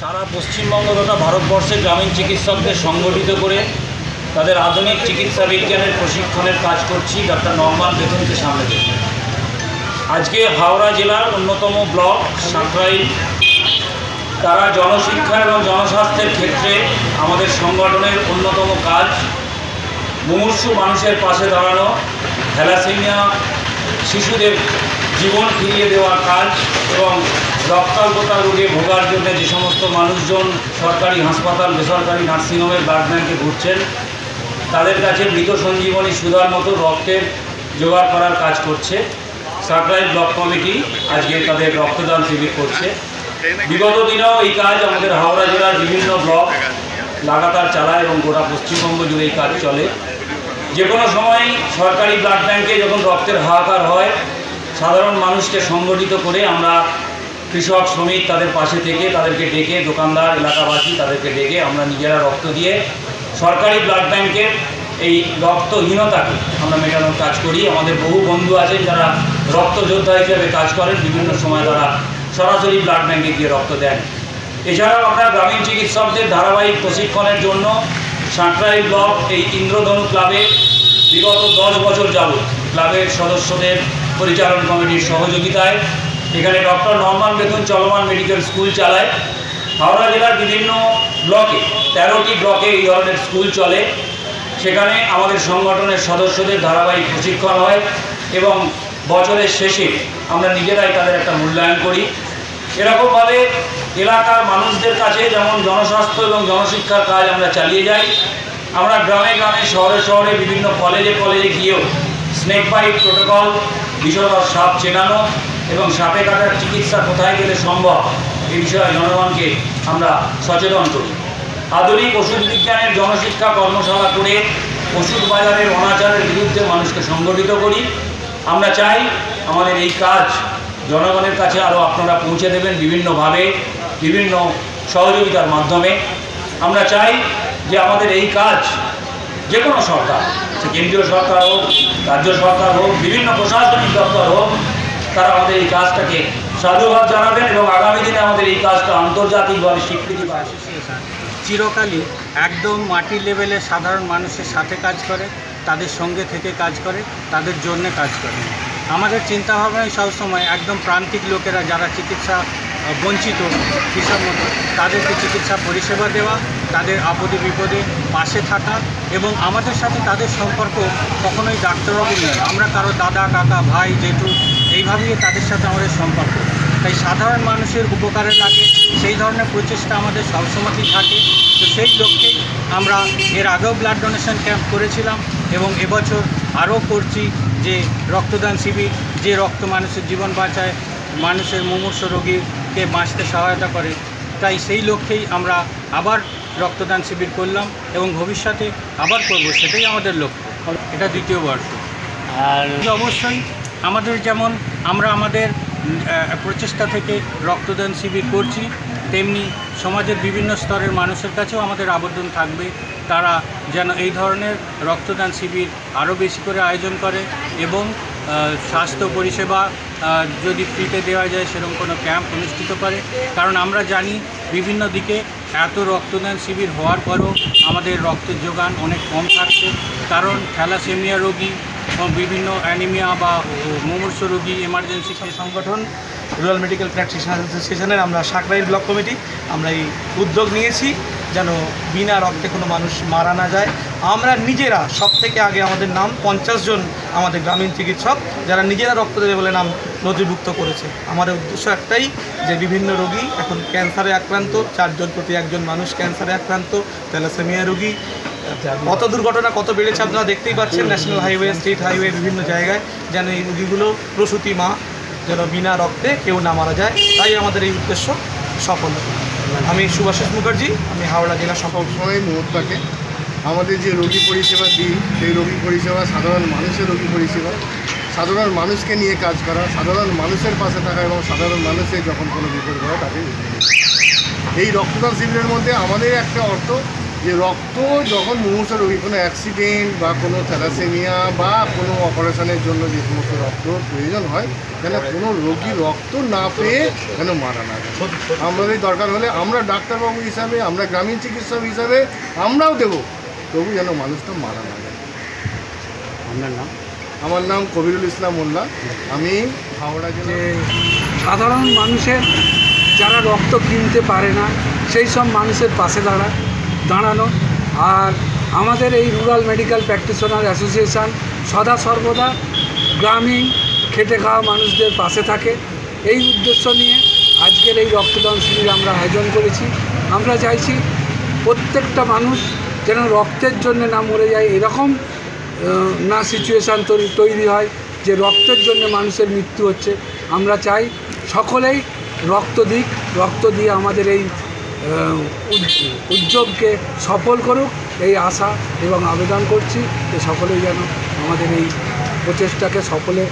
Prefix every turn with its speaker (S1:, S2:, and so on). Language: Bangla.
S1: সারা পশ্চিমবঙ্গ তথা ভারতবর্ষের গ্রামীণ চিকিৎসকদের সংগঠিত করে তাদের আধুনিক চিকিৎসা বিজ্ঞানের প্রশিক্ষণের কাজ করছি ডক্টর নর্মাল বেতনকে সামনে রেখে আজকে হাওড়া জেলার অন্যতম ব্লক সাঁকরাইল তারা জনশিক্ষা এবং জনস্বাস্থ্যের ক্ষেত্রে আমাদের সংগঠনের অন্যতম কাজ। মুমূর্ষু মানুষের পাশে দাঁড়ানো, থ্যালাসেমিয়া শিশুদের জীবন ফিরিয়ে দেওয়ার কাজ এবং রক্তাল্পতা রোগে ভোগার জন্য যে সমস্ত মানুষজন সরকারি হাসপাতাল, বেসরকারি নার্সিংহোমের ব্লাড ব্যাঙ্কে ঘুরছেন, তাদের কাছে মৃত সঞ্জীবনী সুধার মতো রক্তের জোগাড় করার কাজ করছে। সাকরাইল ব্লক কমিটি আজকে তাদের রক্তদান শিবির করছে। বিগত দিনেও এই কাজ আমাদের হাওড়া জেলার বিভিন্ন ব্লক লাগাতার চালায় এবং গোটা পশ্চিমবঙ্গ জুড়ে এই কাজ চলে। যে কোনো সময় সরকারি ব্লাড ব্যাংকে যখন রক্তের হাহাকার হয়, সাধারণ মানুষকে সংগঠিত করে আমরা কৃষক, শ্রমিক তাদের পাশে থেকে তাদেরকে ডেকে দোকানদার, এলাকাবাসী তাদেরকে ডেকে আমরা নিজেরা রক্ত দিয়ে সরকারি ব্লাড ব্যাংকের এই রক্তহীনতাকে আমরা মেটানোর কাজ করি। আমাদের বহু বন্ধু আছেন যারা রক্ত যোদ্ধা হিসেবে কাজ করেন। বিভিন্ন সময় তারা সরাসরি ব্লাড ব্যাংকে গিয়ে রক্ত দেন। এছাড়াও আমরা গ্রামীণ চিকিৎসকদের ধারাবাহিক প্রশিক্ষণের জন্য সাঁকরাইল ব্লক, এই ইন্দ্রধনু ক্লাবে বিগত দশ বছর যাবৎ ক্লাবের সদস্যদের পরিচালন কমিটির সহযোগিতায় এখানে ডক্টর নর্মান বেতন চলমান মেডিকেল স্কুল চালায়। হাওড়া জেলার বিভিন্ন ব্লকে তেরোটি ব্লকে এই ধরনের স্কুল চলে। সেখানে আমাদের সংগঠনের সদস্যদের ধারাবাহিক প্রশিক্ষণ হয় এবং বছরের শেষে আমরা নিজেরাই তাদের একটা মূল্যায়ন করি। এরকমভাবে এলাকার মানুষদের কাছে যেমন জনস্বাস্থ্য এবং জনশিক্ষার কাজ আমরা চালিয়ে যাই, আমরা গ্রামে গ্রামে, শহরে শহরে বিভিন্ন কলেজে কলেজে গিয়েও স্নেক বাইট প্রোটোকল বিষধর সাপ চেনানো এবং সাপে কাটার চিকিৎসা কোথায় গেলে সম্ভব এই বিষয়ে জনগণকে আমরা সচেতন করি। আধুনিক ওষুধ বিজ্ঞানের জনশিক্ষা কর্মশালা করে ওষুধ বাজারের অনাচারের বিরুদ্ধে মানুষকে সংগঠিত করি। আমরা চাই আমাদের এই কাজ জনগণের কাছে আরও আপনারা পৌঁছে দেবেন বিভিন্নভাবে, বিভিন্ন সহযোগিতার মাধ্যমে। আমরা চাই যে আমাদের এই কাজ যে কোনো সরকার, সে কেন্দ্রীয় সরকার হোক, রাজ্য সরকার হোক, বিভিন্ন প্রশাসনিক দপ্তর হোক তারা আমাদের এই কাজটাকে সাধুবাদ জানাবেন এবং আগামী দিনে আমাদের এই কাজটা আন্তর্জাতিকভাবে স্বীকৃতি পায়
S2: চিরকালই একদম মাটি লেভেলে সাধারণ মানুষের সাথে কাজ করে, তাদের সঙ্গে থেকে কাজ করে, তাদের জন্য কাজ করে। আমাদের চিন্তাভাবনায় সবসময় একদম প্রান্তিক লোকেরা যারা চিকিৎসা বঞ্চিত হিসাব মতো, তাদেরকে চিকিৎসা পরিষেবা দেওয়া, তাদের আপদে বিপদে পাশে থাকা এবং আমাদের সাথে তাদের সম্পর্ক কখনোই ডাক্তারবাবু নয়। আমরা কারও দাদা, কাকা, ভাই, জেঠু এইভাবেই তাদের সাথে আমাদের সম্পর্ক। তাই সাধারণ মানুষের উপকারে লাগে সেই ধরনের প্রচেষ্টা আমাদের সবসময়ই থাকে। তো সেই লক্ষ্যেই আমরা এর আগেও ব্লাড ডোনেশন ক্যাম্প করেছিলাম এবং এবছর আরও করছি যে রক্তদান শিবির যে রক্ত মানুষের জীবন বাঁচায় মানুষের মুমূর্ষ রোগীকে বাঁচতে সহায়তা করে। তাই সেই লক্ষ্যেই আমরা আবার রক্তদান শিবির করলাম এবং ভবিষ্যতে আবার করব সেটাই আমাদের লক্ষ্য। এটা দ্বিতীয় বর্ষ। আর অবশ্যই আমাদের যেমন আমরা আমাদের প্রচেষ্টা থেকে রক্তদান শিবির করছি, তেমনি সমাজের বিভিন্ন স্তরের মানুষের কাছেও আমাদের আবেদন থাকবে। তারা যেন এই ধরনের রক্তদান শিবির আরও বেশি করে আয়োজন করে এবং স্বাস্থ্য পরিষেবা যদি ফ্রিতে দেওয়া যায় সেরকম কোনো ক্যাম্প অনুষ্ঠিত করে। কারণ আমরা জানি বিভিন্ন দিকে এত রক্তদান শিবির হওয়ার পরও আমাদের রক্তের যোগান অনেক কম থাকছে। কারণ থ্যালাসেমিয়া রোগী বিভিন্ন অ্যানিমিয়া বা মুমূর্ষ রোগী এমার্জেন্সি
S3: সংগঠন রুরাল মেডিকেল প্র্যাকটিশনার অ্যাসোসিয়েশনের আমরা সাকরাইল ব্লক কমিটি, আমরা এই উদ্যোগ নিয়েছি যেন বিনা রক্তে কোনো মানুষ মারা না যায়। আমরা নিজেরা সব থেকে আগে আমাদের নাম পঞ্চাশ জন আমাদের গ্রামীণ চিকিৎসক, যারা নিজেরা রক্ত দেবে বলে নাম নথিভুক্ত করেছে। আমাদের উদ্দেশ্য একটাই যে বিভিন্ন রোগী এখন ক্যান্সারে আক্রান্ত, চারজন প্রতি একজন মানুষ ক্যান্সারে আক্রান্ত, থ্যালাসেমিয়া রোগী কত দুর্ঘটনা কত বেড়েছে আপনারা দেখতেই পাচ্ছেন ন্যাশনাল হাইওয়ে স্টেট হাইওয়ে বিভিন্ন জায়গায় যেন এই রোগীগুলো প্রসূতি মা যেন বিনা রক্তে কেউ না মারা যায় তাই আমাদের এই উদ্দেশ্য সফল। আমি সুভাষিস মুখার্জি, আমি হাওড়া জেলা সফল
S4: মত থাকে আমাদের যে রোগী পরিষেবা দিই, সেই রোগী পরিষেবা সাধারণ মানুষের রোগী পরিষেবা সাধারণ মানুষকে নিয়ে কাজ করা, সাধারণ মানুষের পাশে থাকা এবং সাধারণ মানুষের যখন কোনো বিপদ হয় তাকে। এই রক্তদান শিবিরের মধ্যে আমাদের একটা অর্থ যে রক্ত যখন মুমূর্ষ রোগী কোনো অ্যাক্সিডেন্ট বা কোনো থ্যালাসেমিয়া বা কোনো অপারেশনের জন্য যে সমস্ত রক্ত প্রয়োজন হয় যেন কোনো রোগী রক্ত না পেয়ে যেন মারা না যায়। আমাদের দরকার হলে আমরা ডাক্তারবাবু হিসাবে আমরা গ্রামীণ চিকিৎসক হিসাবে আমরাও দেবো। তবু যেন মানুষটা মারা না যায়।
S2: আপনার নাম?
S4: আমার নাম কবিরুল ইসলাম মোল্লা। আমি হাওড়া
S5: যে
S4: জেলা
S5: সাধারণ মানুষের যারা রক্ত কিনতে পারে না সেই সব মানুষের পাশে দাঁড়া দাঁড়ানো। আর আমাদের এই রুরাল মেডিকেল প্র্যাকটিশনার অ্যাসোসিয়েশন সদা সর্বদা গ্রামীণ খেটে খাওয়া মানুষদের পাশে থাকে। এই উদ্দেশ্য নিয়ে আজকের এই রক্তদান শিবির আমরা আয়োজন করেছি। আমরা চাইছি প্রত্যেকটা মানুষ যেন রক্তের জন্য না মরে যায়। এরকম না সিচুয়েশান তৈরি হয় যে রক্তের জন্য মানুষের মৃত্যু হচ্ছে। আমরা চাই সকলেই রক্ত দিক, রক্ত দিয়ে আমাদের এই উদ্যোগকে সফল করুক, এই আশা এবং আবেদন করছি যে সকলেই যেন আমাদের এই প্রচেষ্টাকে সকলে